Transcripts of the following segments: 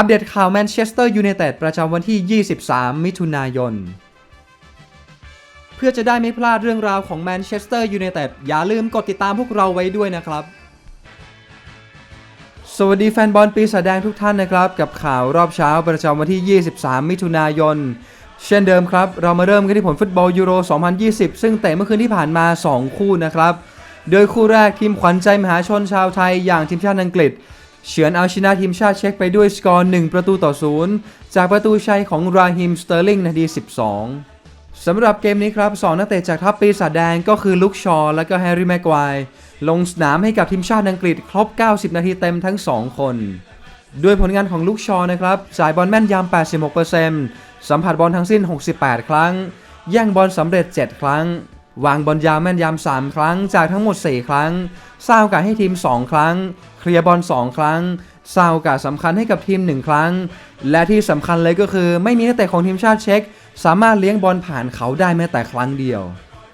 อัปเดตข่าวแมนเชสเตอร์ยูไนเต็ดประจำวันที่ 23 มิถุนายน เพื่อจะได้ไม่พลาดเรื่องราวของแมนเชสเตอร์ยูไนเต็ดอย่าลืมกดติดตามพวกเราไว้ด้วยนะครับ สวัสดีแฟนบอลปีศาจแดงทุกท่านนะครับ กับข่าวรอบเช้าประจำวันที่ 23 มิถุนายน เช่นเดิมครับ เรามาเริ่มกันที่ผลฟุตบอลยูโร 2020 ซึ่งเตะเมื่อคืนที่ผ่านมา 2 คู่นะครับ โดยคู่แรกทีมขวัญใจมหาชนชาวไทยอย่างทีมชาติอังกฤษ เฉือนเอาชนะทีมชาติเช็กไปด้วยสกอร์ 1 ประตูต่อ 0 จากประตูชัยของราฮิมสเตอร์ลิงนาที 12 สำหรับเกมนี้ครับ 2 นักเตะจากทัพปีศาจแดงก็คือลุคชอและก็แฮร์รี่แม็กควลงสนามให้กับทีมชาติอังกฤษครบ 90 นาทีเต็มทั้ง 2 คน ด้วยผลงานของลุคชอนะครับจ่ายบอลแม่นยำ86%สัมผัสบอลทั้งสิ้น 68 ครั้ง แย่งบอลสำเร็จ 7 ครั้ง วางบอลยาวแม่นยำ3ครั้งจากทั้งหมด 4 ครั้งสร้างโอกาสให้ทีม 2 ครั้ง เคลียร์บอล 2 ครั้งสร้างโอกาสสำคัญให้กับทีม 1 ครั้ง และที่สำคัญเลยก็คือไม่มีนักเตะของทีมชาติเช็กสามารถเลี้ยงบอลผ่านเขาได้แม้แต่ครั้งเดียว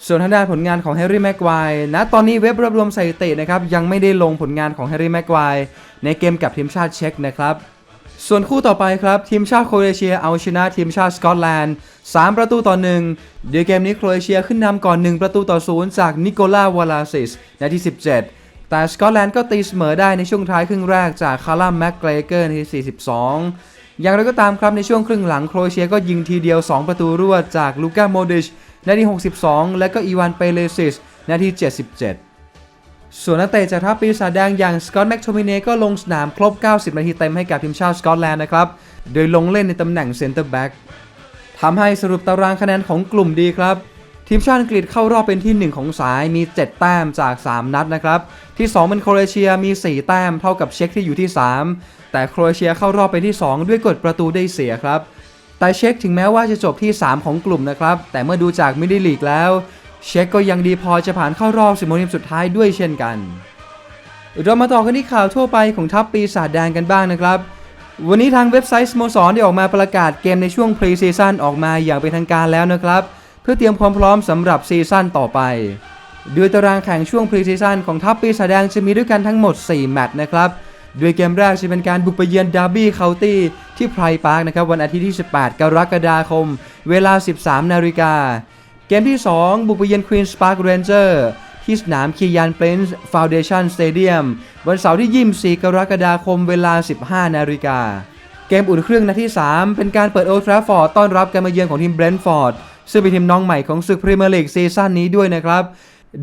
ส่วนทางด้านผลงานของแฮร์รี่แม็กควายณตอนนี้เว็บรวบรวมสถิตินะครับยังไม่ได้ลงผลงานของแฮร์รี่แม็กควายในเกมกับทีมชาติเช็กนะครับ ส่วนคู่ต่อไปครับ ทีมชาติโครเอเชียเอาชนะทีมชาติสกอตแลนด์ 3 ประตูต่อ1โดยเกมนี้โครเอเชียขึ้นนำก่อน 1 ประตูต่อ0จากนิโคลาวาลาซิสนาที17 แต่สกอตแลนด์ก็ตีเสมอได้ในช่วงท้ายครึ่งแรกจากคาร์ลแม็กเกรเกอร์นาที42 อย่างไรก็ตามครับในช่วงครึ่งหลังโครเอเชียก็ยิงทีเดียว 2 ประตูรวดจากลูก้าโมดิชนาที62 และก็อีวานเปเลซิสนาที77 ส่วนนักเตะจากทัพปีศาจแดงอย่างสกอตแม็กโทมิเนก็ลงสนามครบ 90 นาทีเต็มให้กับทีมชาติสกอตแลนด์นะครับ โดยลงเล่นในตำแหน่งเซนเตอร์แบ็กทำให้สรุปตารางคะแนนของกลุ่มดีครับ ทีมชาติอังกฤษเข้ารอบเป็นที่ 1 ของสายมี 7 แต้มจาก 3 นัดนะครับ ที่ 2 เป็นโครเอเชียมี 4 แต้มเท่ากับเช็กที่อยู่ที่ 3 แต่โครเอเชียเข้ารอบเป็นที่ 2 ด้วยกฎประตูได้เสียครับแต่เช็คถึงแม้ว่าจะจบที่ 3 ของกลุ่มนะครับ แต่เมื่อดูจากมิดลีกแล้ว เช็คก็ยังดีพอจะผ่านเข้ารอบสิบโมงทีมสุดท้ายด้วยเช่นกัน เรามาต่อกันที่ข่าวทั่วไปของทัพปีศาจแดงกันบ้างนะครับ วันนี้ทางเว็บไซต์สโมสรได้ออกมาประกาศเกมในช่วงพรีซีซั่นออกมาอย่างเป็นทางการแล้วนะครับ เพื่อเตรียมความพร้อมสำหรับซีซั่นต่อไปโดยตารางแข่งช่วงพรีซีซั่นของทัพปีศาจแดงจะมีด้วยกันทั้งหมด 4 แมตช์นะครับโดยเกมแรกจะเป็นการบุกไปเยือนดาร์บี้เคาน์ตี้ที่ไพร์พาร์คนะครับวันอาทิตย์ที่ 18 กรกฎาคม เวลา 13 นาฬิกา เกมที่ 2 บุกไปเยือนควีนส์พาร์คเรนเจอร์ที่สนามคียานเปรนส์ฟาวเดชันสเตเดียมวันเสาร์ที่ 24 กรกฎาคมเวลา 15 นาฬิกา เกมอุ่นเครื่องนัดที่ 3 เป็นการเปิดโอทราฟฟอร์ดต้อนรับการมาเยือนของทีมเบรนท์ฟอร์ดซึ่งเป็นทีมน้องใหม่ของศึกพรีเมียร์ลีกซีซั่นนี้ด้วยนะครับ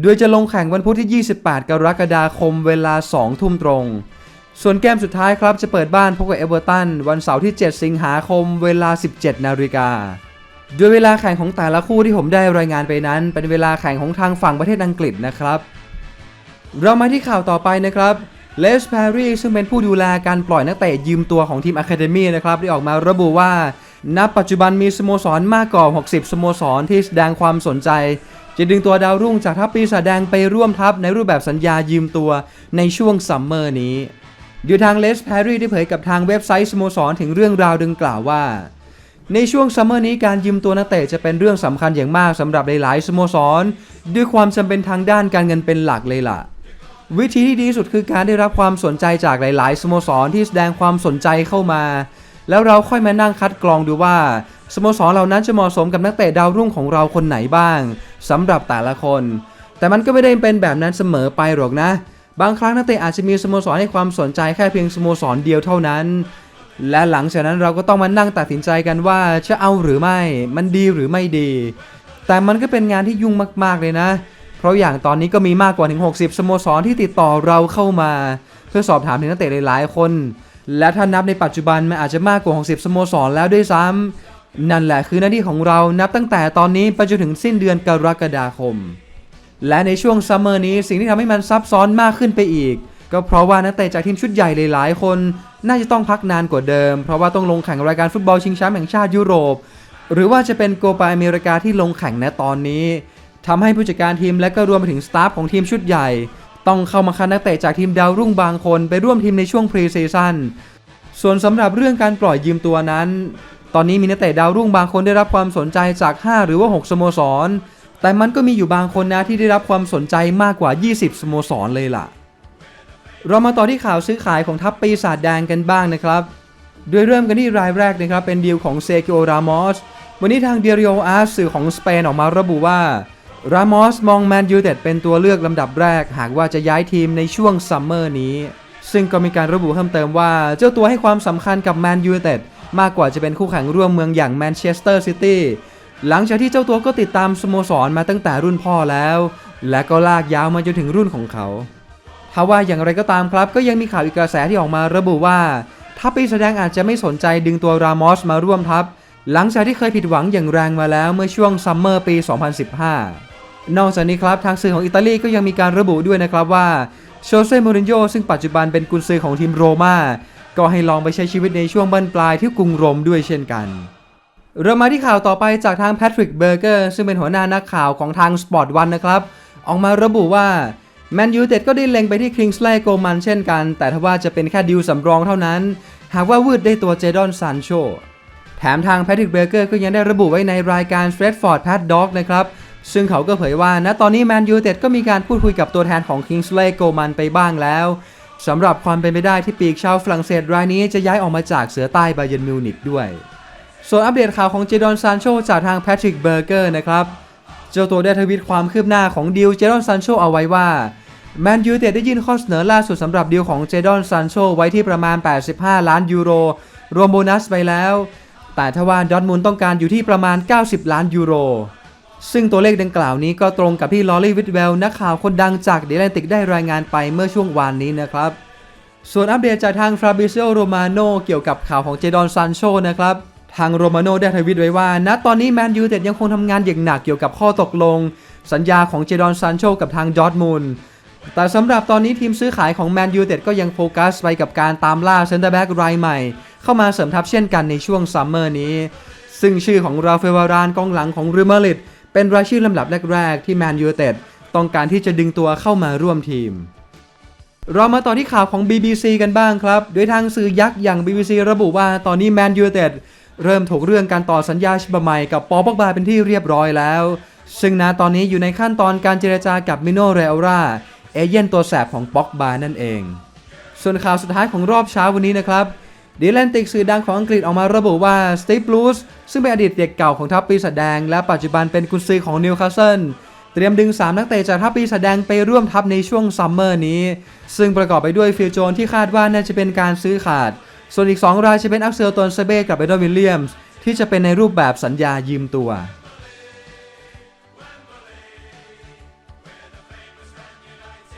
โดยจะลงแข่งวันพุธที่ 28 กรกฎาคมเวลา 2 ทุ่มตรง ส่วนเกมสุดท้ายครับจะเปิดบ้านพบกับเอเวอร์ตันวันเสาร์ที่ 7 สิงหาคมเวลา 17 นาฬิกา โดยเวลาแข่งของแต่ละคู่ที่ผมได้รายงานไปนั้น เป็นเวลาแข่งของทางฝั่งประเทศอังกฤษนะครับ เรามาที่ข่าวต่อไปนะครับเลสแพรีซึ่งเป็นผู้ดูแลการปล่อยนักเตะยืมตัวของทีมอะคาเดมี่นะครับได้ออกมาระบุว่า ณ ปัจจุบันมีสโมสรมากกว่า 60 สโมสรที่แสดงความสนใจ จะดึงตัวดาวรุ่งจากทัพปีศาจแดงไปร่วมทัพในรูปแบบสัญญายืมตัวในช่วงซัมเมอร์นี้โดยทางเลสแพรีได้เผยกับทางเว็บไซต์สโมสรถึงเรื่องราวดังกล่าวว่า ในช่วงซัมเมอร์นี้การยืมตัวนักเตะจะเป็นเรื่องสำคัญอย่างมากสำหรับหลายๆสโมสร ด้วยความจำเป็นทางด้านการเงินเป็นหลักเลยล่ะ วิธีที่ดีที่สุดคือการได้รับความสนใจจากหลาย ๆสโมสรที่แสดงความสนใจเข้ามา แล้วเราค่อยมานั่งคัดกรองดูว่าสโมสรเหล่านั้นจะเหมาะสมกับนักเตะดาวรุ่งของเราคนไหนบ้างสำหรับแต่ละคน แต่มันก็ไม่ได้เป็นแบบนั้นเสมอไปหรอกนะ บางครั้งนักเตะอาจจะมีสโมสรให้ความสนใจแค่เพียงสโมสรเดียวเท่านั้น และหลังจากนั้นเราก็ต้องมานั่งตัดสินใจกันว่าจะเอาหรือไม่ มันดีหรือไม่ดี แต่มันก็เป็นงานที่ยุ่งมาก ๆ เลยนะ เพราะอย่างตอนนี้ก็มีมากกว่าถึง 60 สโมสรที่ติดต่อเราเข้ามา เพื่อสอบถามถึงนักเตะหลายๆ คน และถ้านับในปัจจุบันมันอาจจะมากกว่า 60 สโมสรแล้วด้วยซ้ำนั่นแหละคือหน้าที่ของเรานับตั้งแต่ตอนนี้ไปจนถึงสิ้นเดือนกรกฎาคม และในช่วงซัมเมอร์นี้สิ่งที่ทำให้มันซับซ้อนมากขึ้นไปอีก ก็เพราะว่านักเตะจากทีมชุดใหญ่หลายๆ คนน่าจะต้องพักนานกว่าเดิม เพราะว่าต้องลงแข่งรายการฟุตบอลชิงแชมป์แห่งชาติยุโรป หรือว่าจะเป็นโกปาอเมริกาที่ลงแข่งในตอนนี้ทำให้ผู้จัดการทีมและก็รวมไปถึงสตาฟของทีมชุดใหญ่ ต้องเข้ามาคัดนักเตะจากทีมดาวรุ่งบางคนไปร่วมทีมในช่วงพรีซีซั่นส่วนสำหรับเรื่องการปล่อยยืมตัวนั้น ตอนนี้มีนักเตะดาวรุ่งบางคนได้รับความสนใจจาก 5 หรือว่า 6 สโมสร แต่มันก็มีอยู่บางคนนะที่ได้รับความสนใจมากกว่า 20 สโมสรเลยล่ะ เรามาต่อที่ข่าวซื้อขายของทัพปีศาจแดงกันบ้างนะครับ โดยเริ่มกันที่รายแรกนะครับเป็นดีลของเซกิโอรามอสวันนี้ทางเดียริโออาร์สื่อของสเปนออกมาระบุว่ารามอสมองแมนยูเต็ดเป็นตัวเลือกลำดับแรก หากว่าจะย้ายทีมในช่วงซัมเมอร์นี้ ซึ่งก็มีการระบุเพิ่มเติมว่า เจ้าตัวให้ความสำคัญกับแมนยูเต็ดมากกว่าจะเป็นคู่แข่งร่วมเมืองอย่างแมนเชสเตอร์ซิตี้หลังจากที่เจ้าตัวก็ติดตามสโมสรมาตั้งแต่รุ่นพ่อแล้ว และก็ลากยาวมาจนถึงรุ่นของเขา ถ้าว่าอย่างไรก็ตามครับ ก็ยังมีข่าวอีกกระแสที่ออกมาระบุว่าถ้าปีแสดงอาจจะไม่สนใจดึงตัวรามอสมาร่วมทัพ หลังจากที่เคยผิดหวังอย่างแรงมาแล้วเมื่อช่วงซัมเมอร์ปี 2015 นอกจากนี้ครับทางสื่อของอิตาลีก็ยังมีการระบุด้วยนะครับว่าโชเซ่มูรินโญ่ซึ่งปัจจุบันเป็นกุนซือของทีมโรม่าก็ให้ลองไปใช้ชีวิตในช่วงบั้นปลายที่กรุงโรมด้วยเช่นกัน เรามาที่ข่าวต่อไปจากทางแพทริกเบอร์เกอร์ซึ่งเป็นหัวหน้านักข่าวของทางสปอร์ตวันนะครับ ออกมาระบุว่า แมนยูเต็ดก็ได้เล็งไปที่คิงส์ไลโกมันเช่นกัน แต่ถ้าว่าจะเป็นแค่ดิวสำรองเท่านั้น หากว่าวืดได้ตัวเจดอนซานโช แถมทางแพทริกเบอร์เกอร์ก็ยังได้ระบุไว้ในรายการเฟรดฟอร์ดแพดด็อกนะครับ ซึ่งเขาก็เผยว่าณตอนนี้แมนยูเต็ดก็มีการพูดคุยกับตัวแทนของคิงส์ไลโกมันไปบ้างแล้วสำหรับความเป็นไปได้ที่ปีกชาวฝรั่งเศสรายนี้จะย้ายออกมาจากเสือใต้บาเยนมิวนิกด้วย ส่วนอัปเดตข่าวของเจดอนซานโชจากทางแพทริกเบอร์เกอร์นะครับ เจ้าตัวได้ทวิตความคืบหน้าของดีลเจดอนซานโชเอาไว้ว่า แมนยูเต็ดได้ยื่นข้อเสนอล่าสุดสำหรับดีลของเจดอนซานโชไว้ที่ประมาณ 85 ล้านยูโร รวมโบนัสไปแล้ว แต่ทว่าดอร์ทมุนต้องการอยู่ที่ประมาณ 90 ล้านยูโร ซึ่งตัวเลขดังกล่าวนี้ก็ตรงกับที่ลอรี่วิทเวลนักข่าวคนดังจากเดลันติกได้รายงานไปเมื่อช่วงวานนี้นะครับ ส่วนอัปเดตจากทางฟราบิเซโอโรมาโนเกี่ยวกับข่าวของเจดอนซานโชนะครับทางโรมาโนได้ทวิตไว้ว่า ณ ตอนนี้แมนยูเต็ดยังคงทำงานอย่างหนักเกี่ยวกับข้อตกลง สัญญาของเจดอนซานโชกับทางดอร์ทมุนด์ แต่สำหรับตอนนี้ทีมซื้อขายของแมนยูเต็ดก็ยังโฟกัสไปกับการตามล่าเซนเตอร์แบ็กรายใหม่ เข้ามาเสริมทัพเช่นกันในช่วงซัมเมอร์นี้ ซึ่งชื่อของราฟาเอลวารานกองหลังของเรอัลมาดริดเป็นรายชื่อลำดับแรกๆที่แมนยูเต็ดต้องการที่จะดึงตัวเข้ามาร่วมทีม เรามาต่อที่ข่าวของ BBC กันบ้างครับ โดยทางสื่อยักษ์อย่าง BBC ระบุว่าตอนนี้แมนยูเต็ดเริ่มถกเรื่องการต่อสัญญาฉบับใหม่กับปอปอกบาเป็นที่เรียบร้อยแล้ว ซึ่งณตอนนี้อยู่ในขั้นตอนการเจรจากับมิโนเรอรา เอเย่นตัวแสบของปอกบานั่นเอง ส่วนข่าวสุดท้ายของรอบเช้าวันนี้นะครับดีแลนติกสื่อดังของอังกฤษออกมาระบุว่าสตีฟบลูสซึ่งเป็นอดีตเด็กเก่าของทัพปีศาจแดง และปัจจุบันเป็นกุนซือของนิวคาสเซิลเตรียมดึง 3 นักเตะจากทัพปีศาจแดงไปร่วมทัพในช่วงซัมเมอร์นี้ ซึ่งประกอบไปด้วยฟิลโจนที่คาดว่าน่าจะเป็นการซื้อขาด ส่วนอีก 2 รายจะเป็นอักเซลตนเซเบ้กับเบดวิลเลียมส์ที่จะเป็นในรูปแบบสัญญายืมตัว